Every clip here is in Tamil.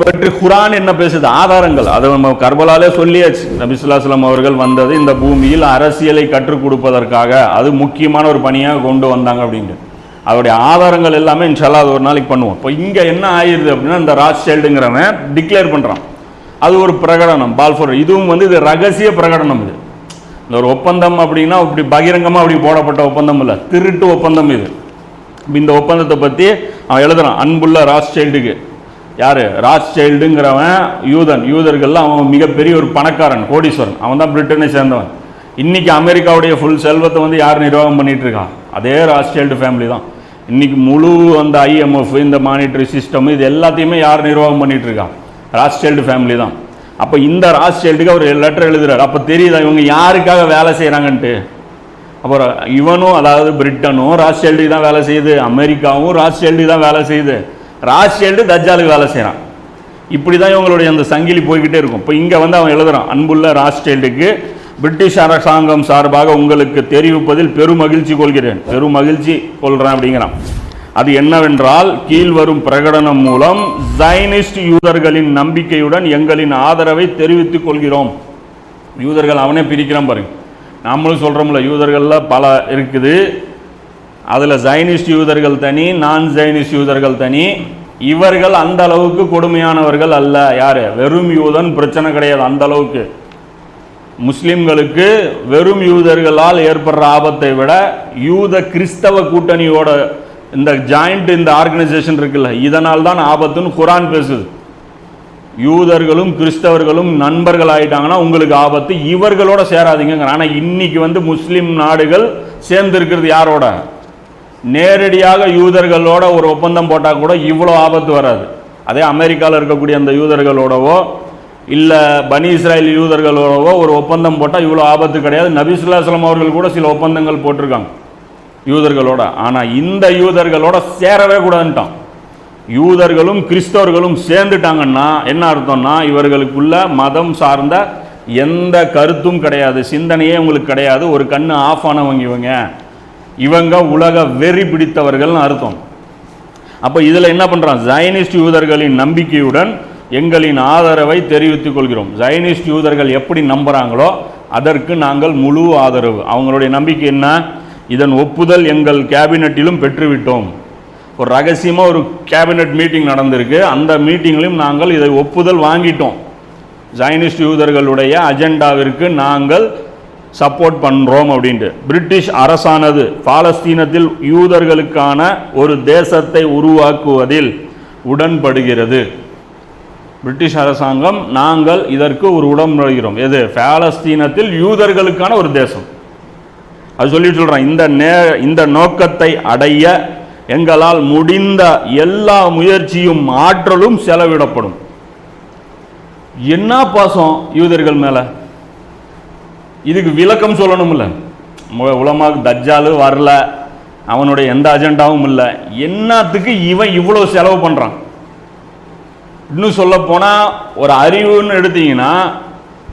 பற்றி குரான் என்ன பேசுது? ஆதாரங்கள். அதை நம்ம கர்பலாலே சொல்லியாச்சு. நபிசுல்லாஸ்லாம் அவர்கள் வந்தது இந்த பூமியில் அரசியலை கற்றுக் கொடுப்பதற்காக. அது முக்கியமான ஒரு பணியாக கொண்டு வந்தாங்க அப்படின்ட்டு. அவருடைய ஆதாரங்கள் எல்லாமே இன்ஷால்லா அது ஒரு நாளைக்கு பண்ணுவோம். இப்போ இங்கே என்ன ஆயிருது அப்படின்னா இந்த ராஜ்சைல்டுங்கிறவன் டிக்ளேர் பண்ணுறான் அது ஒரு பிரகடனம். பால்ஃபோர் இதுவும் வந்து இது ரகசிய பிரகடனம் இது. இந்த ஒரு ஒப்பந்தம் அப்படின்னா இப்படி பகிரங்கமாக அப்படி போடப்பட்ட ஒப்பந்தம் இல்லை. திருட்டு ஒப்பந்தம் இது. இந்த ஒப்பந்தத்தை பற்றி அவன் எழுதுறான். அன்புள்ள ராஜ்சைல்டுக்கு யார்? ராஜ்சைல்டுங்கிறவன் யூதன். யூதர்கள்லாம் அவன் மிகப்பெரிய ஒரு பணக்காரன் கோடீஸ்வரன். அவன் தான் பிரிட்டனை சேர்ந்தவன். இன்னைக்கு அமெரிக்காவுடைய ஃபுல் செல்வத்தை வந்து யார் நிர்வாகம் பண்ணிட்டு இருக்கான் அதே ராஜ்சைல்டு ஃபேமிலி தான். இன்னைக்கு முழு அந்த ஐஎம்எஃப் இந்த மானிட்டரி சிஸ்டம் இது எல்லாத்தையுமே யார் நிர்வாகம் பண்ணிட்டு இருக்கான் ராஜ்சைல்டு ஃபேமிலி தான். அப்போ இந்த ராஜ்சைல்டுக்கு அவர் லெட்டர் எழுதுறாரு. அப்போ தெரியுதா இவங்க யாருக்காக வேலை செய்கிறாங்கன்ட்டு அப்புறம் இவனும் அதாவது பிரிட்டனும் ராஜ்சைல்டு தான் வேலை செய்யுது. அமெரிக்காவும் ராஜ்சைல்டு தான் வேலை செய்யுது. ராஜ்சைல்டு தஜ்ஜாலுக்கு வேலை செய்கிறான் இப்படி தான் இவங்களுடைய அந்த சங்கிலி போய்கிட்டே இருக்கும். இப்போ இங்கே வந்து அவன் எழுதுகிறான் அன்புள்ள ராஸ்டேல்டுக்கு பிரிட்டிஷ் அரசாங்கம் சார்பாக உங்களுக்கு தெரிவிப்பதில் பெரும் மகிழ்ச்சி கொள்கிறேன். பெரும் மகிழ்ச்சி கொள்கிறேன் அப்படிங்கிறான். அது என்னவென்றால் கீழ்வரும் பிரகடனம் மூலம் ஜைனிஸ்ட் யூதர்களின் நம்பிக்கையுடன் எங்களின் ஆதரவை தெரிவித்துக் கொள்கிறோம். யூதர்கள் அவனே பிரிக்கிறான் பாருங்க. நாமளும் சொல்கிறோம்ல யூதர்களில் பல இருக்குது. அதில் ஜைனிஸ்ட் யூதர்கள் தனி நான் ஜைனிஸ்ட் யூதர்கள் தனி. இவர்கள் அந்த அளவுக்கு கொடுமையானவர்கள் அல்ல. யார்? வெறும் யூதன் பிரச்சனை கிடையாது அந்த அளவுக்கு. முஸ்லிம்களுக்கு வெறும் யூதர்களால் ஏற்படுற ஆபத்தை விட யூத கிறிஸ்தவ கூட்டணியோட இந்த ஜாயிண்ட் இந்த ஆர்கனைசேஷன் இருக்குல்ல இதனால் தான் ஆபத்துன்னு குரான் பேசுது. யூதர்களும் கிறிஸ்தவர்களும் நண்பர்கள் ஆயிட்டாங்கன்னா உங்களுக்கு ஆபத்து. இவர்களோட சேராதீங்க ஆனால் இன்னைக்கு வந்து முஸ்லீம் நாடுகள் சேர்ந்து இருக்கிறது யாரோட? நேரடியாக யூதர்களோட ஒரு ஒப்பந்தம் போட்டால் கூட இவ்வளோ ஆபத்து வராது. அதே அமெரிக்காவில் இருக்கக்கூடிய அந்த யூதர்களோடவோ இல்லை பனி இஸ்ராயல் யூதர்களோடவோ ஒரு ஒப்பந்தம் போட்டால் இவ்வளோ ஆபத்து கிடையாது. நபிசுல்லாஸ்லாம் அவர்கள் கூட சில ஒப்பந்தங்கள் போட்டிருக்காங்க யூதர்களோட. ஆனால் இந்த யூதர்களோட சேரவே கூடாதுன்ட்டான். யூதர்களும் கிறிஸ்தவர்களும் சேர்ந்துட்டாங்கன்னா என்ன அர்த்தம்னா இவர்களுக்குள்ள மதம் சார்ந்த எந்த கருத்தும் கிடையாது. சிந்தனையே உங்களுக்கு கிடையாது. ஒரு கண்ணு ஆஃப் ஆனவங்க இவங்க. இவங்க உலக வெறி பிடித்தவர்கள்னு அர்த்தம். அப்போ இதில் என்ன பண்ணுறான் ஜைனிஸ்ட் யூதர்களின் நம்பிக்கையுடன் எங்களின் ஆதரவை தெரிவித்துக் கொள்கிறோம். ஜைனிஸ்ட் யூதர்கள் எப்படி நம்புகிறாங்களோ அதற்கு நாங்கள் முழு ஆதரவு. அவங்களுடைய நம்பிக்கை என்ன? இதன் ஒப்புதல் எங்கள் கேபினட்டிலும் பெற்றுவிட்டோம். ஒரு ரகசியமாக ஒரு கேபினட் மீட்டிங் நடந்திருக்கு. அந்த மீட்டிங்லையும் நாங்கள் இதை ஒப்புதல் வாங்கிட்டோம். ஜைனிஸ்ட் யூதர்களுடைய அஜெண்டாவிற்கு நாங்கள் சப்போர்ட் பண்ணுறோம் அப்படின்ட்டு. பிரிட்டிஷ் அரசானது பாலஸ்தீனத்தில் யூதர்களுக்கான ஒரு தேசத்தை உருவாக்குவதில் உடன்படுகிறது. பிரிட்டிஷ் அரசாங்கம் நாங்கள் இதற்கு ஒரு உடன்படுகிறோம். எது? பாலஸ்தீனத்தில் யூதர்களுக்கான ஒரு தேசம். அது சொல்லிட்டு சொல்கிறேன் இந்த நே இந்த நோக்கத்தை அடைய எங்களால் முடிந்த எல்லா முயற்சியும் ஆற்றலும் செலவிடப்படும். என்ன பாசம் யூதர்கள் மேலே? இதுக்கு விளக்கம் சொல்லணும்ல மு- உலமாக்கு தஜ்ஜாலு வரல. அவனுடைய எந்த அஜெண்டாவும் இல்லை. என்னத்துக்கு இவன் இவ்வளோ செலவு பண்ணுறான் இன்னும் சொல்ல போனால் ஒரு அறிவுன்னு எடுத்தீங்கன்னா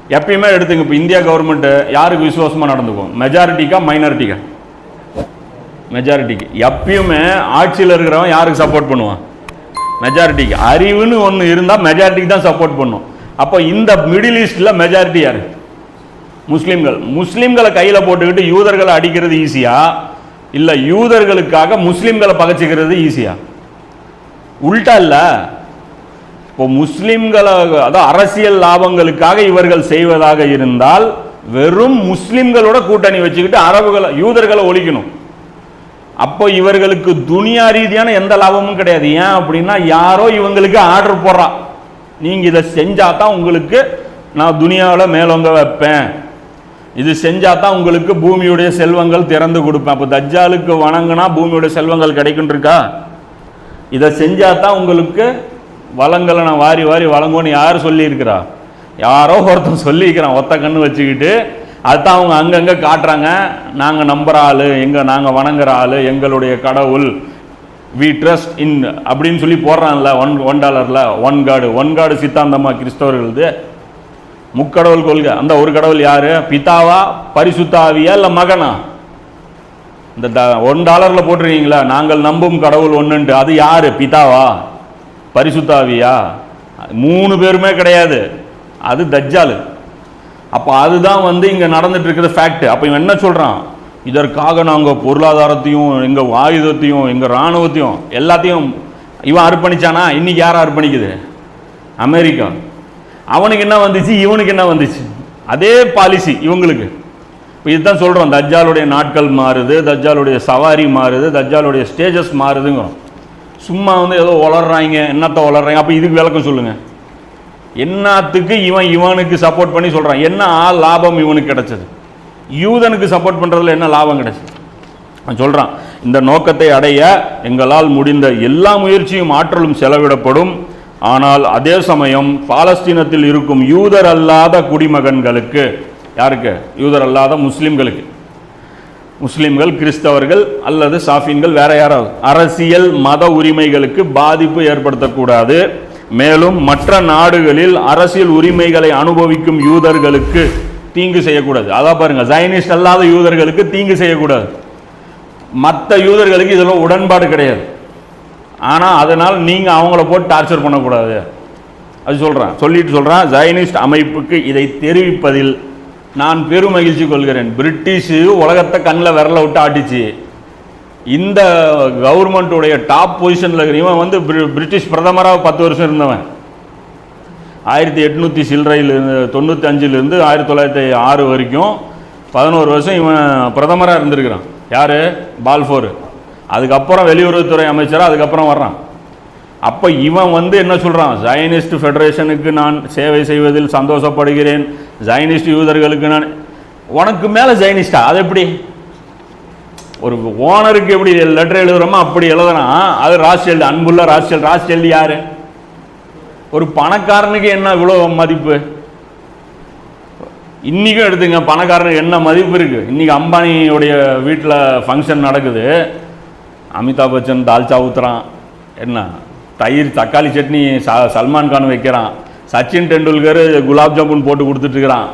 எப்பயுமே எடுத்துங்க. இப்போ இந்தியா கவர்மெண்ட்டு யாருக்கு விசுவாசமாக நடந்துக்கும்? மெஜாரிட்டிக்கா மைனாரிட்டிக்கா மெஜாரிட்டிக்கு எப்பயுமே ஆட்சியில் இருக்கிறவன் யாருக்கு சப்போர்ட் பண்ணுவான்? மெஜாரிட்டிக்கு அறிவுன்னு ஒன்று இருந்தால் மெஜாரிட்டிக்கு தான் சப்போர்ட் பண்ணும். அப்போ இந்த மிடில் ஈஸ்டில் மெஜாரிட்டி யார்? முஸ்லீம்கள். முஸ்லீம்களை கையில் போட்டுக்கிட்டு யூதர்களை அடிக்கிறது ஈஸியா? இல்லை யூதர்களுக்காக முஸ்லீம்களை பகைச்சிக்கிறது ஈஸியா? உள்டா இல்லை. இப்போ முஸ்லீம்களை அதாவது அரசியல் லாபங்களுக்காக இவர்கள் செய்வதாக இருந்தால் வெறும் முஸ்லீம்களோட கூட்டணி வச்சுக்கிட்டு அரபுகளை யூதர்களை ஒழிக்கணும். அப்போ இவர்களுக்கு துனியா ரீதியான எந்த லாபமும் கிடையாது. ஏன் அப்படின்னா யாரோ இவங்களுக்கு ஆர்டர் போடுறான் நீங்கள் இதை செஞ்சால் தான் உங்களுக்கு நான் துனியாவில் மேலோங்க வைப்பேன். இது செஞ்சா தான் உங்களுக்கு பூமியுடைய செல்வங்கள் திறந்து கொடுப்பேன். அப்போ தஜ்ஜாலுக்கு வணங்கினா பூமியுடைய செல்வங்கள் கிடைக்கும் இருக்கா? இதை செஞ்சா தான் உங்களுக்கு வளங்களை நான் வாரி வாரி வழங்கும்னு யார் சொல்லியிருக்கிறா? யாரோ ஒருத்தன் சொல்லியிருக்கிறான் ஒத்த கண்ணு வச்சுக்கிட்டு. அதுதான் அவங்க அங்கங்கே காட்டுறாங்க. நாங்கள் நம்புகிற ஆள் எங்கள் நாங்கள் வணங்குற ஆள் எங்களுடைய கடவுள். வி ட்ரஸ்ட் இன் அப்படின்னு சொல்லி போடுறான்ல ஒன் ஒன் டாலரில் ஒன் காடு ஒன் காடு சித்தாந்தமாக கிறிஸ்தவர்களது. முக்கடவுள் கொள்கை. அந்த ஒரு கடவுள் யார்? பிதாவா பரிசுத்தாவியா இல்லை மகனா? இந்த ட- ஒன் டாலரில் போட்டிருக்கீங்களா? நாங்கள் நம்பும் கடவுள் ஒன்றுன்ட்டு அது யார்? பிதாவா? பரிசுத்தாவியா? மூணு பேருமே கிடையாது. அது தஜ்ஜாலு. அப்போ அதுதான் வந்து இங்கே நடந்துட்டு இருக்கிற ஃபேக்ட் அப்போ இவன் என்ன சொல்கிறான் இதற்காக நாங்கள் பொருளாதாரத்தையும் எங்கள் ஆயுதத்தையும் எங்கள் இராணுவத்தையும் எல்லாத்தையும் இவன் அர்ப்பணிச்சானா? இன்னைக்கு யார் அர்ப்பணிக்குது? அமெரிக்கா. அவனுக்கு என்ன வந்துச்சு? இவனுக்கு என்ன வந்துச்சு? அதே பாலிசி இவங்களுக்கு. இப்போ இதுதான் சொல்கிறோம் தஜ்ஜாலுடைய நாட்கள் மாறுது தஜ்ஜாலுடைய சவாரி மாறுது தஜ்ஜாலுடைய ஸ்டேஜஸ் மாறுதுங்கிறோம். சும்மா வந்து ஏதோ வளர்றாங்க என்னத்தை வளர்றாங்க அப்போ இதுக்கு விளக்கம் சொல்லுங்கள் என்னத்துக்கு இவன் இவனுக்கு சப்போர்ட் பண்ணி சொல்கிறான் என்ன ஆ லாபம் இவனுக்கு கிடச்சது? யூதனுக்கு சப்போர்ட் பண்ணுறதுல என்ன லாபம் கிடச்சது? அவன் சொல்கிறான் இந்த நோக்கத்தை அடைய எங்களால் முடிந்த எல்லா முயற்சியும் ஆற்றலும் செலவிடப்படும். ஆனால் அதே சமயம் பாலஸ்தீனத்தில் இருக்கும் யூதர் அல்லாத குடிமகன்களுக்கு யாருக்கு? யூதர் அல்லாத முஸ்லீம்களுக்கு. முஸ்லீம்கள் கிறிஸ்தவர்கள் அல்லது சாஃபின்கள் வேற யாராவது. அரசியல் மத உரிமைகளுக்கு பாதிப்பு ஏற்படுத்தக்கூடாது. மேலும் மற்ற நாடுகளில் அரசியல் உரிமைகளை அனுபவிக்கும் யூதர்களுக்கு தீங்கு செய்யக்கூடாது. அதான் பாருங்க ஜைனிஸ்ட் அல்லாத யூதர்களுக்கு தீங்கு செய்யக்கூடாது. மற்ற யூதர்களுக்கு இதெல்லாம் உடன்பாடு கிடையாது. ஆனால் அதனால் நீங்கள் அவங்கள போட்டு டார்ச்சர் பண்ணக்கூடாது. அது சொல்கிறேன் சொல்லிட்டு சொல்கிறேன் ஜைனிஸ்ட் அமைப்புக்கு இதை தெரிவிப்பதில் நான் பெரும் மகிழ்ச்சி கொள்கிறேன். பிரிட்டிஷு உலகத்தை கண்ணில் விரல விட்டு ஆட்டிச்சு. இந்த கவர்மெண்ட்டுடைய டாப் பொசிஷனில் இருக்கிற இவன் வந்து பிரிட்டிஷ் பிரதமராக பத்து வருஷம் இருந்தவன். ஆயிரத்தி எட்நூற்றி சில்லறையில் தொண்ணூற்றி அஞ்சுலேருந்து ஆயிரத்தி தொள்ளாயிரத்தி ஆறு வரைக்கும் பதினோரு வருஷம் இவன் பிரதமராக இருந்திருக்கிறான். யார்? பால்ஃபோர். அதுக்கப்புறம் வெளியுறவுத்துறை அமைச்சராக அதுக்கப்புறம் வர்றான். அப்போ இவன் வந்து என்ன சொல்கிறான் ஜைனிஸ்ட் ஃபெடரேஷனுக்கு நான் சேவை செய்வதில் சந்தோஷப்படுகிறேன். ஜைனிஸ்ட் யூதர்களுக்கு நான் உனக்கு மேலே ஜைனிஸ்டா அது எப்படி? ஒரு ஓனருக்கு எப்படி லெட்டர் எழுதுறோமோ அப்படி எழுதுனா அது ராஸ்டெல்டு அன்புள்ள ராஸ்டெல் ராஸ்டெல்டு யாரு? ஒரு பணக்காரனுக்கு என்ன இவ்வளோ மதிப்பு? இன்றைக்கும் எடுத்துங்க பணக்காரனுக்கு என்ன மதிப்பு இருக்குது இன்றைக்கி அம்பானியுடைய வீட்டில் ஃபங்க்ஷன் நடக்குது. அமிதாப் பச்சன் தால்ச்சா ஊத்துறான் என்ன? தயிர் தக்காளி சட்னி ச சல்மான் கான் வைக்கிறான். சச்சின் டெண்டுல்கர் குலாப் ஜாமுன் போட்டு கொடுத்துட்ருக்கிறான்.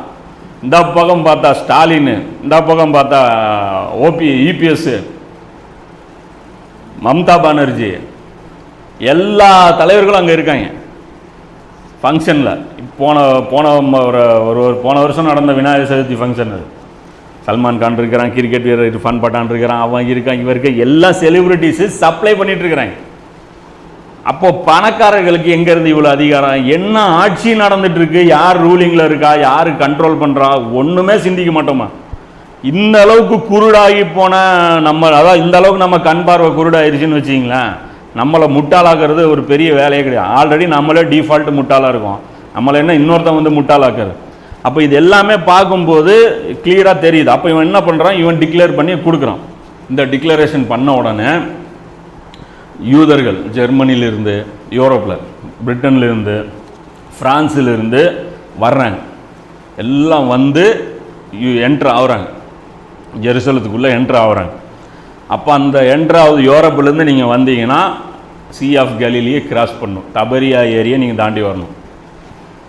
இந்த பக்கம் பார்த்தா ஸ்டாலின் இந்த பக்கம் பார்த்தா ஓபி இபிஎஸ்ஸு மம்தா பானர்ஜி. எல்லா தலைவர்களும் அங்கே இருக்காங்க. ஃபங்க்ஷனில் போன போன ஒரு ஒரு ஒரு போன வருஷம் நடந்த விநாயகர் சதுர்த்தி ஃபங்க்ஷன் அது. சல்மான் கான் இருக்கிறான் கிரிக்கெட் வீரர் இர்ஃபான் பட்டான் இருக்கிறான் அவன் இருக்கான் இவன் இருக்க எல்லா செலிபிரிட்டிஸு சப்ளை பண்ணிட்டு இருக்கிறாங்க அப்போ பணக்காரர்களுக்கு எங்கேருந்து இவ்வளோ அதிகாரம்? என்ன ஆட்சி நடந்துட்டு இருக்கு? யார் ரூலிங்கில் இருக்கா? யார் கண்ட்ரோல் பண்ணுறா ஒன்றுமே சிந்திக்க மாட்டோமா? இந்த அளவுக்கு குருடாகி போன நம்ம அதான் இந்த அளவுக்கு நம்ம கண் பார்வை குருடாயிருச்சுன்னு வச்சிங்களேன் நம்மளை முட்டாளாக்குறது ஒரு பெரிய வேலையே கிடையாது. ஆல்ரெடி நம்மளே டிஃபால்ட் முட்டாளாக இருக்கும். நம்மளை என்ன இன்னொருத்தன் வந்து முட்டாளாக்குறது அப்போ இது எல்லாமே பார்க்கும்போது கிளியராக தெரியுது. அப்போ இவன் என்ன பண்ணுறான் இவன் டிக்ளேர் பண்ணி கொடுக்குறான். இந்த டிக்ளரேஷன் பண்ண உடனே யூதர்கள் ஜெர்மனிலிருந்து யூரோப்பில் பிரிட்டன்லேருந்து ஃப்ரான்ஸிலிருந்து வர்றாங்க. எல்லாம் வந்து என்ட்ரு ஆகுறாங்க. ஜெருசலத்துக்குள்ளே என்ட்ரு ஆகுறாங்க. அப்போ அந்த என்ட்ராவது யூரோப்பிலேருந்து நீங்கள் வந்தீங்கன்னா சி ஆஃப் கலிலியை கிராஸ் பண்ணும். தபரியா ஏரியை நீங்கள் தாண்டி வரணும்.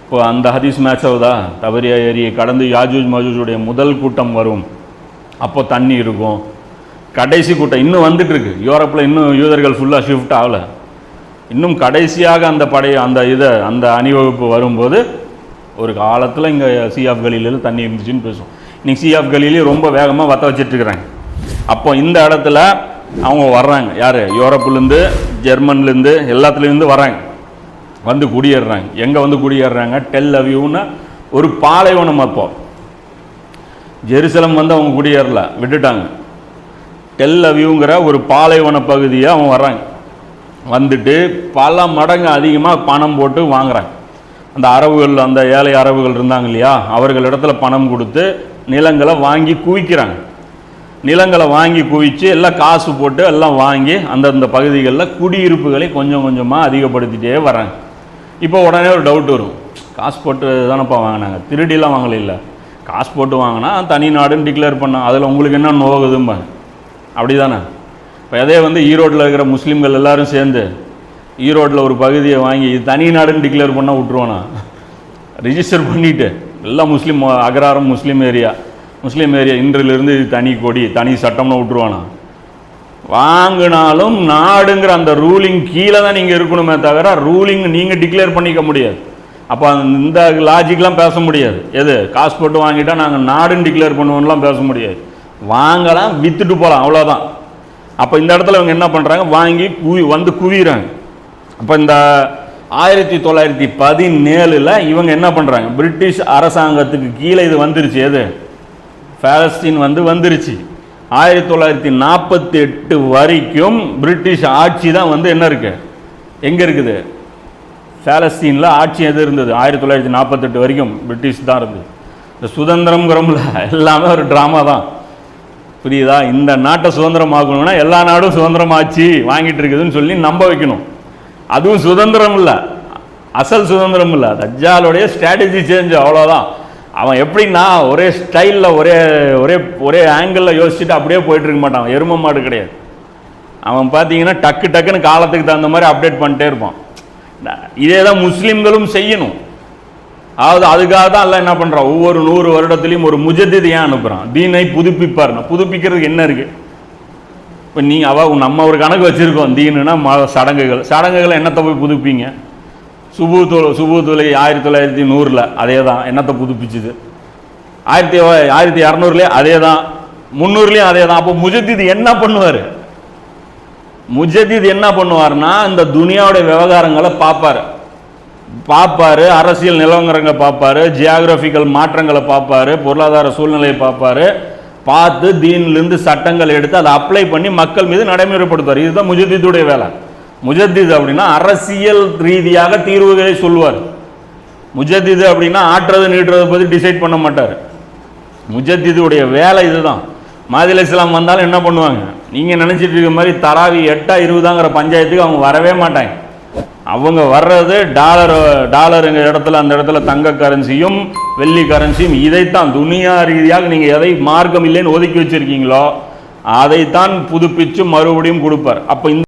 இப்போ அந்த ஹதீஸ் மேட்ச் ஆகுதா? தவறியா ஏரியை கடந்து யாஜூஜ் மஜூஜுடைய முதல் கூட்டம் வரும். அப்போ தண்ணி இருக்கும். கடைசி கூட்டம் இன்னும் வந்துட்டுருக்கு. யூரோப்பில் இன்னும் யூதர்கள் ஃபுல்லாக ஷிஃப்ட் ஆகல. இன்னும் கடைசியாக அந்த படை அந்த இதை அந்த அணிவகுப்பு வரும்போது ஒரு காலத்தில் இங்கே சி ஆஃப் கலியில தண்ணி இருந்துச்சுன்னு பேசுவோம். இன்னைக்கு சி ஆஃப் கலிலே ரொம்ப வேகமாக வத்த வச்சிட்டு இருக்கிறாங்க. அப்போ இந்த இடத்துல அவங்க வர்றாங்க. யார்? யூரோப்புலேருந்து ஜெர்மன்லேருந்து எல்லாத்துலேருந்து வராங்க வந்து குடியேறுறாங்க. எங்கே வந்து குடியேறுறாங்க? டெல் அவியூன்னு ஒரு பாலைவனம் அப்போ. ஜெருசலம் வந்து அவங்க குடியேறல விட்டுட்டாங்க. டெல் அவியூங்கிற ஒரு பாலைவன பகுதியை அவங்க வர்றாங்க. வந்துட்டு பல மடங்கு அதிகமாக பணம் போட்டு வாங்குறாங்க. அந்த அரபுகள் அந்த ஏழை அரபுகள் இருந்தாங்க இல்லையா? அவர்களிடத்துல பணம் கொடுத்து நிலங்களை வாங்கி குவிக்கிறாங்க. நிலங்களை வாங்கி குவித்து எல்லாம் காசு போட்டு எல்லாம் வாங்கி அந்தந்த பகுதிகளில் குடியிருப்புகளை கொஞ்சம் கொஞ்சமாக அதிகப்படுத்திட்டே வராங்க இப்போ உடனே ஒரு டவுட் வரும். காசு போட்டு தானப்பா வாங்கினாங்க? திருடிலாம் வாங்கல இல்லை காசு போட்டு வாங்கினா தனி நாடுன்னு டிக்ளேர் பண்ணால் அதில் உங்களுக்கு என்ன நோகுதும்பாங்க அப்படி தானே இப்போ அதே வந்து ஈரோட்டில் இருக்கிற முஸ்லீம்கள் எல்லாரும் சேர்ந்து ஈரோட்டில் ஒரு பகுதியை வாங்கி இது தனி நாடுன்னு டிக்ளேர் பண்ணால் விட்ருவானா ரிஜிஸ்டர் பண்ணிவிட்டு எல்லாம் முஸ்லீம் அகராரம் முஸ்லீம் ஏரியா. முஸ்லீம் ஏரியா இன்றிலிருந்து இது தனி கொடி தனி சட்டம்னு விட்ருவானா வாங்கினாலும் நாடுங்கிற அந்த ரூலிங் கீழே தான் நீங்கள் இருக்கணுமே தவிர ரூலிங் நீங்கள் டிக்ளேர் பண்ணிக்க முடியாது. அப்போ இந்த லாஜிக்லாம் பேச முடியாது. எது? காசு போட்டு வாங்கிட்டா நாங்கள் நாடுன்னு டிக்ளேர் பண்ணுவோம்லாம் பேச முடியாது. வாங்கலாம் விற்றுட்டு போகலாம் அவ்வளோதான் அப்போ இந்த இடத்துல இவங்க என்ன பண்ணுறாங்க வாங்கி குவி வந்து குவிறாங்க அப்போ இந்த ஆயிரத்தி தொள்ளாயிரத்தி பதினேழில் இவங்க என்ன பண்ணுறாங்க பிரிட்டிஷ் அரசாங்கத்துக்கு கீழே இது வந்துருச்சு. எது? பாலஸ்தீன் வந்து வந்துருச்சு. ஆயிரத்தி தொள்ளாயிரத்தி நாற்பத்தி எட்டு வரைக்கும் பிரிட்டிஷ் ஆட்சி தான் வந்து என்ன இருக்கு? எங்கே இருக்குது? பேலஸ்தீனில் ஆட்சி எது இருந்தது? ஆயிரத்தி தொள்ளாயிரத்தி நாற்பத்தெட்டு வரைக்கும் பிரிட்டிஷ் தான் இருந்தது. இந்த சுதந்திரம்ங்கிறோம்ல எல்லாமே ஒரு ட்ராமா தான். புரியுதா? இந்த நாட்டை சுதந்திரம் ஆகணும்னா எல்லா நாடும் சுதந்திரமாச்சு வாங்கிட்டு இருக்குதுன்னு சொல்லி நம்ப வைக்கணும். அதுவும் சுதந்திரம் இல்லை. அசல் சுதந்திரம் இல்லை. தஜ்ஜாலுடைய ஸ்ட்ராட்டஜி சேஞ்ச் அவ்வளோதான் அவன் எப்படின்னா ஒரே ஸ்டைலில் ஒரே ஒரே ஒரே ஆங்கிளில் யோசிச்சுட்டு அப்படியே போயிட்டு இருக்க மாட்டான். எரும மாடு கிடையாது. அவன் பார்த்தீங்கன்னா டக்கு டக்குன்னு காலத்துக்கு தகுந்த மாதிரி அப்டேட் பண்ணிட்டே இருப்பான். இதே தான் முஸ்லீம்களும் செய்யணும். அதாவது அதுக்காக தான் எல்லாம் என்ன பண்ணுறான் ஒவ்வொரு நூறு வருடத்துலையும் ஒரு முஜத்தித் ஏன் அனுப்புகிறான் தீனை புதுப்பிப்பார் புதுப்பிக்கிறதுக்கு என்ன இருக்குது இப்போ நீ அவ நம்ம ஒரு கணக்கு வச்சுருக்கோம் தீனுனா ம சடங்குகள். சடங்குகள் என்னத்தை போய் புதுப்பிங்க? சுபு தொலை சுபு தொலை ஆயிரத்தி தொள்ளாயிரத்தி நூறில் அதே தான் என்னத்தை புதுப்பிச்சுது? ஆயிரத்தி ஆயிரத்தி இரநூறுலேயே அதே தான் முந்நூறுலேயும் அதே தான் அப்போ முஜத்தித் என்ன பண்ணுவார்? முஜத்தித் என்ன பண்ணுவார்னா இந்த துனியாவுடைய விவகாரங்களை பார்ப்பார். பார்ப்பாரு அரசியல் நிலவரங்களை பார்ப்பாரு ஜியாகிரபிக்கல் மாற்றங்களை பார்ப்பாரு பொருளாதார சூழ்நிலையை பார்ப்பாரு. பார்த்து தீன்லேருந்து சட்டங்கள் எடுத்து அதை அப்ளை பண்ணி மக்கள் மீது நடைமுறைப்படுத்துவார். இதுதான் முஜதீதுடைய வேலை. முஜத்தித் அப்படின்னா அரசியல் ரீதியாக தீர்வுகளை சொல்லுவார் முஜத்திது அப்படின்னா ஆட்டுறது நீட்டுறது பற்றி டிசைட் பண்ண மாட்டார். முஜத்திதுடைய வேலை இதுதான். மாதில் இஸ்லாம் வந்தாலும் என்ன பண்ணுவாங்க? நீங்கள் நினச்சிட்டு இருக்க மாதிரி தராவி எட்டா இருபதாங்கிற பஞ்சாயத்துக்கு அவங்க வரவே மாட்டாங்க. அவங்க வர்றது டாலர் டாலருங்க இடத்துல அந்த இடத்துல தங்க கரன்சியும் வெள்ளி கரன்சியும் இதைத்தான். துனியா ரீதியாக நீங்கள் எதை மார்க்கம் இல்லைன்னு ஒதுக்கி வச்சிருக்கீங்களோ அதைத்தான் புதுப்பிச்சு மறுபடியும் கொடுப்பார். அப்போ இந்த